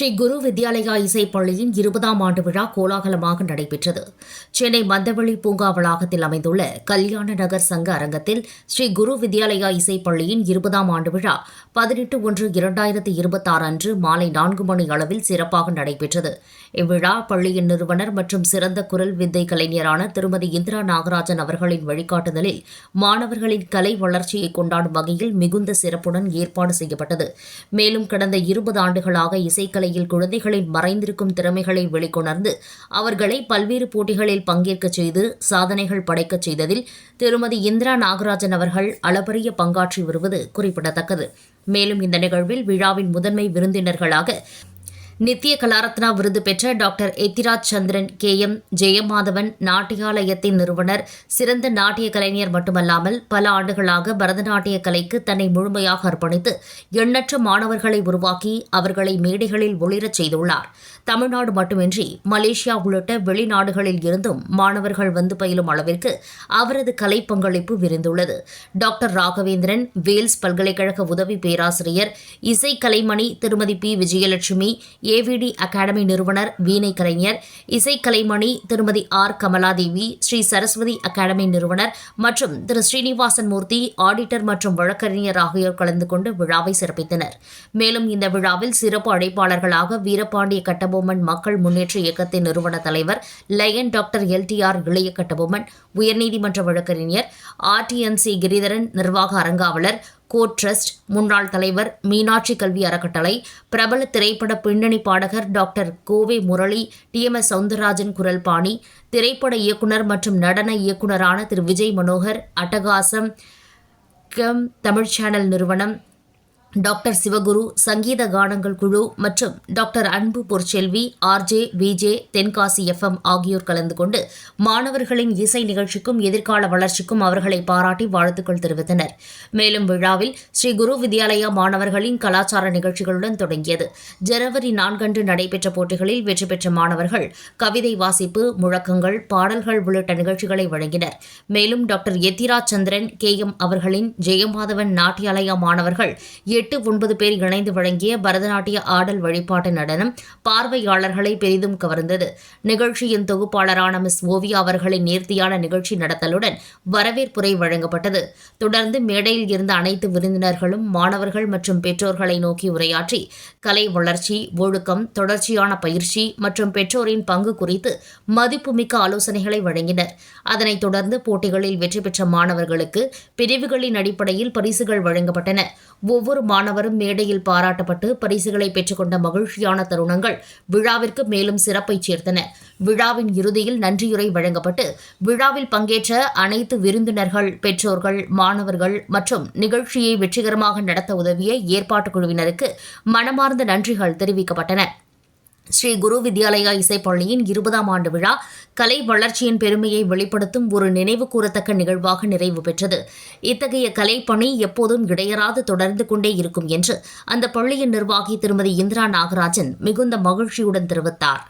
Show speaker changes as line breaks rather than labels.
ஸ்ரீ குரு வித்யாலயா இசைப்பள்ளியின் இருபதாம் ஆண்டு விழா கோலாகலமாக நடைபெற்றது. சென்னை மந்தவெளி பூங்கா வளாகத்தில் அமைந்துள்ள கல்யாண நகர் சங்க அரங்கத்தில் ஸ்ரீ குரு வித்யாலயா இசைப்பள்ளியின் இருபதாம் ஆண்டு விழா பதினெட்டு ஒன்று இரண்டாயிரத்தி இருபத்தாறு அன்று மாலை நான்கு மணி அளவில் சிறப்பாக நடைபெற்றது. இவ்விழா பள்ளியின் நிறுவனர் மற்றும் சிறந்த குரல் வித்தை கலைஞரான திருமதி இந்திரா நாகராஜன் அவர்களின் வழிகாட்டுதலில் மாணவர்களின் கலை வளர்ச்சியை கொண்டாடும் வகையில் மிகுந்த சிறப்புடன் ஏற்பாடு செய்யப்பட்டது. மேலும் கடந்த இருபது ஆண்டுகளாக இசைக்கலை இசைக்கலையில் குழந்தைகளின் மறைந்திருக்கும் திறமைகளை வெளிக்கொணர்ந்து அவர்களை பல்வேறு போட்டிகளில் பங்கேற்கச் செய்து சாதனைகள் படைக்கச் செய்ததில் திருமதி இந்திரா நாகராஜன் அவர்கள் அளப்பரிய பங்காற்றி வருவது குறிப்பிடத்தக்கது. மேலும் இந்த நிகழ்வில் விழாவின் முதன்மை விருந்தினர்களாக நித்திய கலாரத்னா விருது பெற்ற doctor Ethiraj Chandran K. M. Jayamadhavan நாட்டியாலயத்தின் நிறுவனர் சிறந்த நாட்டிய கலைஞர் மட்டுமல்லாமல் பல ஆண்டுகளாக பரதநாட்டிய கலைக்கு தன்னை முழுமையாக அர்ப்பணித்து எண்ணற்ற மாணவர்களை உருவாக்கி அவர்களை மேடைகளில் ஒளிரச் செய்துள்ளார். தமிழ்நாடு மட்டுமின்றி மலேசியா உள்ளிட்ட வெளிநாடுகளில் இருந்தும் மாணவர்கள் வந்து பயிலும் அளவிற்கு அவரது கலை பங்களிப்பு விரிந்துள்ளது. டாக்டர் ராகவேந்திரன் வேல்ஸ் பல்கலைக்கழக உதவி பேராசிரியர் இசை கலைமணி திருமதி பி. விஜயலட்சுமி ஏவிடி அகாடமி நிறுவனர் வீணை கலைஞர் இசைக்கலைமணி திருமதி ஆர். கமலாதேவி ஸ்ரீ. சரஸ்வதி அகாடமி நிறுவனர் மற்றும் திரு. ஸ்ரீனிவாசன் மூர்த்தி ஆடிட்டர் மற்றும் வழக்கறிஞர் ஆகியோர் கலந்து கொண்டு விழாவை சிறப்பித்தனர். மேலும் இந்த விழாவில் சிறப்பு அழைப்பாளர்களாக வீரபாண்டிய கட்டபொம்மன் மக்கள் முன்னேற்ற இயக்கத்தின் நிறுவன தலைவர் லயன் டாக்டர் எல்டிஆர் இளைய கட்டபொம்மன் உயர்நீதிமன்ற வழக்கறிஞர் ஆர்டிஎன்சி கிரிதரன் நிர்வாக அரங்காவலர் கோட் ட்ரஸ்ட் முன்னாள் தலைவர் மீனாட்சி கல்வி அறக்கட்டளை பிரபல திரைப்பட பின்னணி பாடகர் doctor Kove Murali T M S Soundararajan குரல் பாணி திரைப்பட இயக்குனர் மற்றும் நடன இயக்குனரான திரு. விஜய் மனோகர் அட்டகாசம் கம் தமிழ் சேனல் நிறுவனம் டாக்டர் சிவகுரு சங்கீத கானங்கள் குழு மற்றும் doctor Anbu Porselvi RJ VJ Tenkasi FM ஆகியோர் கலந்து கொண்டு மாணவர்களின் இசை நிகழ்ச்சிக்கும் எதிர்கால வளர்ச்சிக்கும் அவர்களை பாராட்டி வாழ்த்துக்கள் தெரிவித்தனர். மேலும் விழாவில் ஸ்ரீ குரு வித்யாலயா மாணவர்களின் கலாச்சார நிகழ்ச்சிகளுடன் தொடங்கியது. ஜனவரி நான்கன்று நடைபெற்ற போட்டிகளில் வெற்றி பெற்ற மாணவர்கள் கவிதை வாசிப்பு முழக்கங்கள் பாடல்கள் உள்ளிட்ட நிகழ்ச்சிகளை வழங்கினர். மேலும் doctor Ethira Chandran K M அவர்களின் ஜெயமாதவன் நாட்டியாலயா மாணவர்கள் எட்டு ஒன்பது பேர் இணைந்து வழங்கிய பரதநாட்டிய ஆடல் வழிபாட்டு நடனம் பார்வையாளர்களை பெரிதும் கவர்ந்தது. நிகழ்ச்சியின் தொகுப்பாளரான மிஸ் ஓவியா அவர்களின் நேர்த்தியான நிகழ்ச்சி நடத்தலுடன் வரவேற்புரை வழங்கப்பட்டது. தொடர்ந்து மேடையில் இருந்த அனைத்து விருந்தினர்களும் மாணவர்கள் மற்றும் பெற்றோர்களை நோக்கி உரையாற்றி கலை வளர்ச்சி ஒழுக்கம் தொடர்ச்சியான பயிற்சி மற்றும் பெற்றோரின் பங்கு குறித்து மதிப்புமிக்க ஆலோசனைகளை வழங்கினர். அதனைத் தொடர்ந்து போட்டிகளில் வெற்றி பெற்ற மாணவர்களுக்கு பிரிவுகளின் அடிப்படையில் பரிசுகள் வழங்கப்பட்டன. ஒவ்வொரு மாணவரும் மேடையில் பாராட்டப்பட்டு பரிசுகளை பெற்றுக்கொண்ட மகிழ்ச்சியான தருணங்கள் விழாவிற்கு மேலும் சிறப்பை சேர்த்தன. விழாவின் இறுதியில் நன்றியுரை வழங்கப்பட்டு விழாவில் பங்கேற்ற அனைத்து விருந்தினர்கள் பெற்றோர்கள் மாணவர்கள் மற்றும் நிகழ்ச்சியை வெற்றிகரமாக நடத்த உதவிய ஏற்பாட்டுக் குழுவினருக்கு மனமார்ந்த நன்றிகள் தெரிவிக்கப்பட்டன. ஸ்ரீ குரு வித்யாலயா இசைப்பள்ளியின் இருபதாம் ஆண்டு விழா கலை வளர்ச்சியின் பெருமையை வெளிப்படுத்தும் ஒரு நினைவு கூறத்தக்க நிகழ்வாக நிறைவு பெற்றது. இத்தகைய கலைப்பணி எப்போதும் இடையராது தொடர்ந்து கொண்டே இருக்கும் என்று அந்த பள்ளியின் நிர்வாகி திருமதி இந்திரா நாகராஜன் மிகுந்த மகிழ்ச்சியுடன் தெரிவித்தார்.